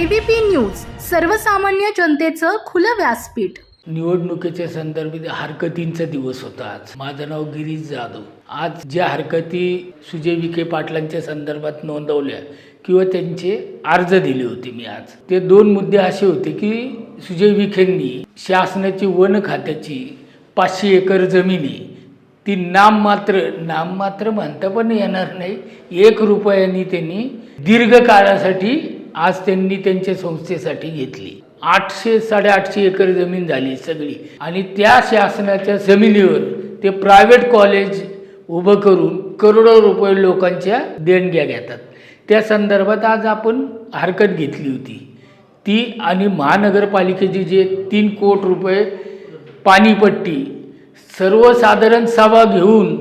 ABP news सर्वसामान्य जनतेचं खुलं व्यासपीठ. निवडणुकीच्या संदर्भात हरकतींचा दिवस होता आज. माझं नाव गिरीश जाधव. आज ज्या हरकती सुजय विखे पाटलांच्या संदर्भात नोंदवल्या किंवा त्यांचे अर्ज दिले होते मी आज ते दोन मुद्दे असे होते की सुजय विखेंनी शासनाची वन खात्याची पाचशे एकर जमिनी ती नाममात्र नाममात्र म्हणता पण येणार नाही एक रुपयांनी त्यांनी दीर्घकाळासाठी आज त्यांनी त्यांच्या संस्थेसाठी घेतली. आठशे साडेआठशे एकर जमीन झाली सगळी. आणि त्या शासनाच्या जमिनीवर ते प्रायव्हेट कॉलेज उभं करून करोडो रुपये लोकांच्या देणग्या घेतात. त्या संदर्भात आज आपण हरकत घेतली होती. ती आणि महानगरपालिकेची जे तीन कोट रुपये पाणीपट्टी सर्वसाधारण सभा घेऊन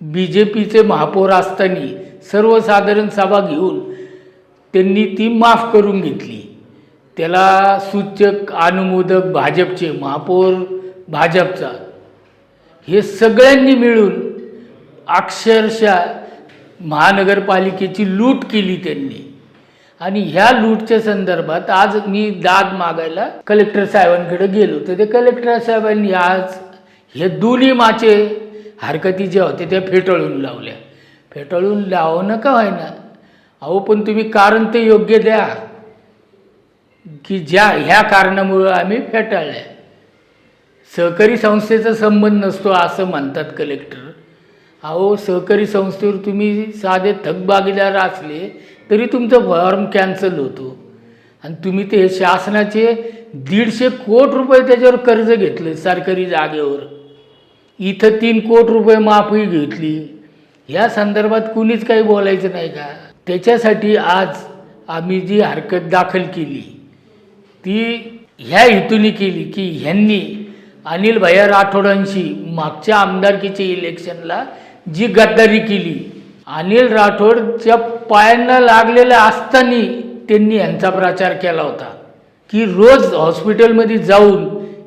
बी जे पीचे महापौर असताना सर्वसाधारण सभा घेऊन त्यांनी ती माफ करून घेतली. त्याला सूचक अनुमोदक भाजपचे महापौर भाजपचा. हे सगळ्यांनी मिळून अक्षरशः महानगरपालिकेची लूट केली त्यांनी. आणि ह्या लूटच्या संदर्भात आज मी दाद मागायला कलेक्टर साहेबांकडे गेलो. तर ते कलेक्टर साहेबांनी आज हे दोन्ही माचे हरकती ज्या होत्या त्या फेटाळून लावल्या. फेटाळून लावणं का व्हायना अहो पण तुम्ही कारण ते योग्य द्या. की ज्या ह्या कारणामुळं आम्ही फेटाळल्या. सहकारी संस्थेचा संबंध नसतो असं म्हणतात कलेक्टर. अहो सहकारी संस्थेवर तुम्ही साधे थकबागीदार असले तरी तुमचं फॉर्म कॅन्सल होतो. आणि तुम्ही ते शासनाचे दीडशे कोट रुपये त्याच्यावर कर्ज घेतलं सरकारी जागेवर. इथं तीन कोट रुपये माफी घेतली. या संदर्भात कुणीच काही बोलायचं नाही का? त्याच्यासाठी आज आम्ही जी हरकत दाखल केली ती ह्या हेतूने केली की ह्यांनी अनिल भैया राठोडांशी मागच्या आमदारकीच्या इलेक्शनला जी गद्दारी केली अनिल राठोडच्या पायांना लागलेल्या असताना त्यांनी यांचा प्रचार केला होता की रोज हॉस्पिटलमध्ये जाऊन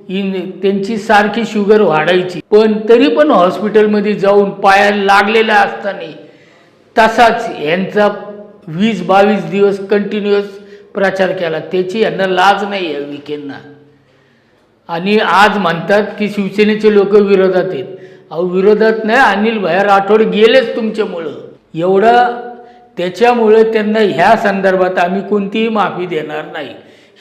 इन त्यांची सारखी शुगर वाढायची. पण तरी पण हॉस्पिटलमध्ये जाऊन पायाला लागलेल्या असताना तसाच यांचा वीस बावीस दिवस कंटिन्युअस प्रचार केला. त्याची यांना लाज नाही आहे विखेंना. आणि आज म्हणतात की शिवसेनेचे लोक विरोधात आहेत. अहो विरोधात नाही अनिल भया राठोड गेलेच तुमच्यामुळं. एवढं त्याच्यामुळं त्यांना ह्या संदर्भात आम्ही कोणतीही माफी देणार नाही.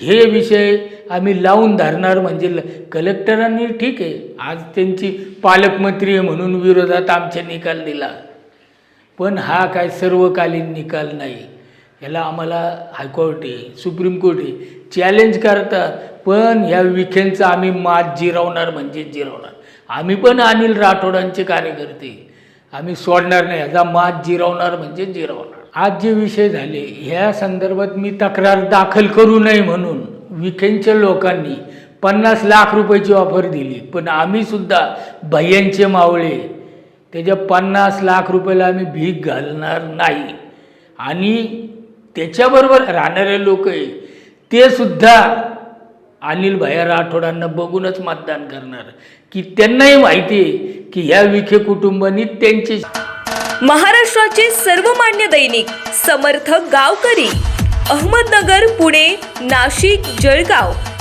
हे विषय आम्ही लावून धरणार म्हणजे ल- कलेक्टरांनी ठीक आहे. आज त्यांची पालकमंत्री आहे म्हणून विरोधात आमच्या निकाल दिला. पण हा काय सर्वकालीन निकाल नाही. याला आम्हाला हायकोर्ट आहे सुप्रीम कोर्ट आहे चॅलेंज करतात. पण ह्या विखेंचा आम्ही मात जिरवणार म्हणजे जिरवणार. आम्ही पण अनिल राठोडांचे कार्यकर्ते आम्ही सोडणार नाही ह्याचा मात जिरवणार म्हणजे जिरवणार. आज जे विषय झाले ह्या संदर्भात मी तक्रार दाखल करू नये म्हणून विखेंच्या लोकांनी पन्नास लाख रुपयाची ऑफर दिली. पण आम्हीसुद्धा भय्यांचे मावळे त्याच्या पन्नास लाख रुपयाला आम्ही भीक घालणार नाही. आणि त्याच्याबरोबर राहणारे लोक आहे ते सुद्धा अनिल भैया राठोडांना बघूनच मतदान करणार. की त्यांनाही माहिती आहे की ह्या विखे कुटुंबांनी त्यांचे महाराष्ट्राचे सर्वमान्य दैनिक समर्थ गावकरी अहमदनगर पुणे नाशिक जळगाव.